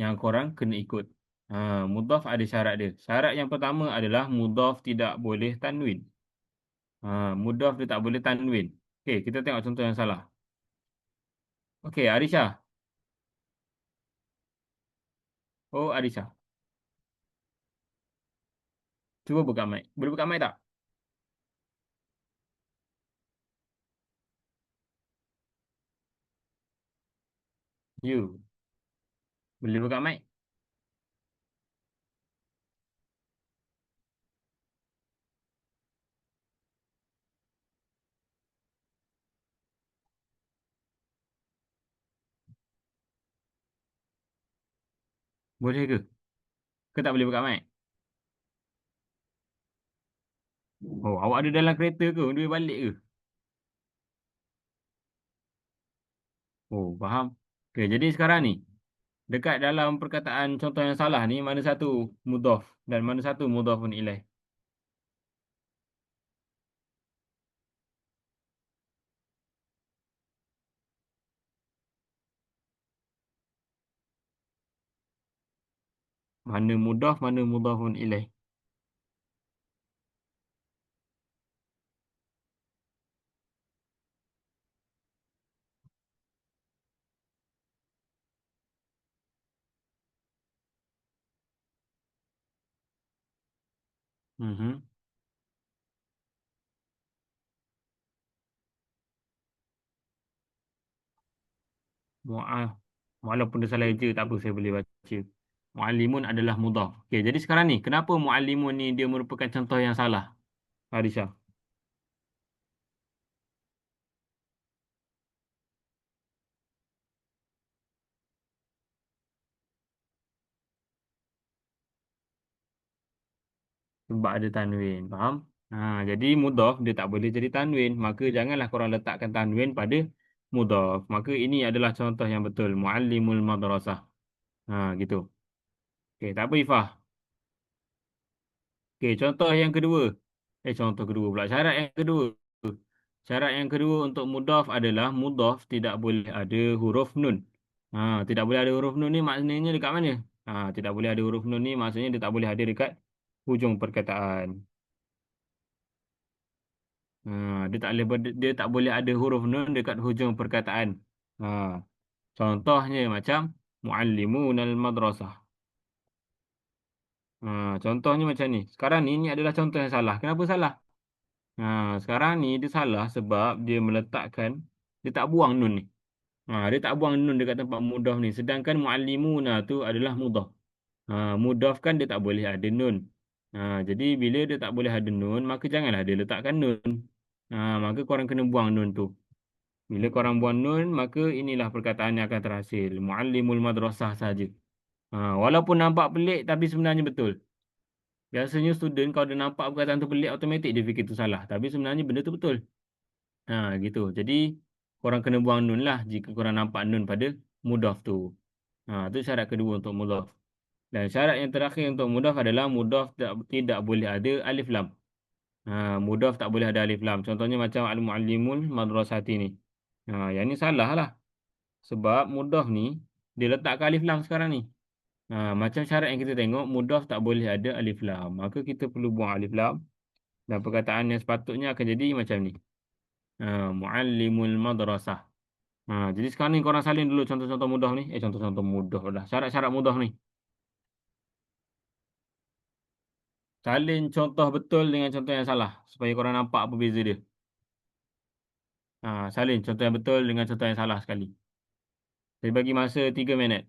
yang korang kena ikut. Ha, mudhaf ada syarat dia. Syarat yang pertama adalah mudhaf tidak boleh tanwin. Ha, mudhaf dia tak boleh tanwin. Okey, kita tengok contoh yang salah. Okey, Arisha. Oh, Arisha. Cuba buka mic. Boleh buka mic tak? You. Boleh buka mic? Boleh ke? Ke tak boleh buka mic? Oh, awak ada dalam kereta ke? Dia balik ke? Oh, faham. Okey, jadi sekarang ni dekat dalam perkataan contoh yang salah ni mana satu mudhaf dan mana satu mudhafun ilaih? Mana mudhaf, mana mudhafun ilaih? Mhm. Mu'ah. Walaupun dia salah eja, tak apa saya boleh baca. Mu'allimun adalah mudhaf. Okey, jadi sekarang ni, kenapa mu'allimun ni dia merupakan contoh yang salah? Harisha. Sebab ada tanwin. Faham? Ha, jadi mudhaf dia tak boleh jadi tanwin. Maka janganlah korang letakkan tanwin pada mudhaf. Maka ini adalah contoh yang betul. Mu'allimul madrasah. Ha, gitu. Okey, tak apa Ifah. Okey, contoh yang kedua. Eh, contoh kedua pula. Syarat yang kedua. Syarat yang kedua untuk mudhaf adalah mudhaf tidak boleh ada huruf nun. Ha, tidak boleh ada huruf nun ni maknanya dekat mana? Ha, tidak boleh ada huruf nun ni maksudnya dia tak boleh ada dekat hujung perkataan. Ha, dia tak boleh dia tak boleh ada huruf nun dekat hujung perkataan. Ha, contohnya macam muallimunal madrasah. Ha, contohnya macam ni. Sekarang ni ni adalah contoh yang salah. Kenapa salah? Ha, sekarang ni dia salah sebab dia meletakkan dia tak buang nun ni. Ha, dia tak buang nun dekat tempat mudhaf ni. Sedangkan muallimuna tu adalah mudhaf. Ha, mudhaf kan dia tak boleh ada nun. Ha, jadi bila dia tak boleh ada nun, maka janganlah dia letakkan nun. Ha, maka korang kena buang nun tu. Bila korang buang nun, maka inilah perkataan yang akan terhasil. Muallimul madrasah saja. Ha, walaupun nampak pelik tapi sebenarnya betul. Biasanya student kalau dia nampak perkataan tu pelik, automatik dia fikir tu salah. Tapi sebenarnya benda tu betul. Ha, gitu. Jadi korang kena buang nun lah jika korang nampak nun pada mudaf tu. Ha, tu syarat kedua untuk mudaf. Dan syarat yang terakhir untuk mudaf adalah mudaf tidak, tidak boleh ada alif lam. Ha, mudaf tak boleh ada alif lam. Contohnya macam al-muallimul madrasati ni. Ha, yang ni salah lah. Sebab mudaf ni dia letak alif lam sekarang ni. Ha, macam syarat yang kita tengok, mudaf tak boleh ada alif lam. Maka kita perlu buang alif lam. Dan perkataan yang sepatutnya akan jadi macam ni. Ha, muallimul madrasah. Ha, jadi sekarang ni korang salin dulu contoh-contoh mudah ni. Eh contoh-contoh mudah lah. Syarat-syarat mudah ni. Salin contoh betul dengan contoh yang salah. Supaya korang nampak apa beza dia. Ha, salin contoh yang betul dengan contoh yang salah sekali. Saya bagi masa 3 minit.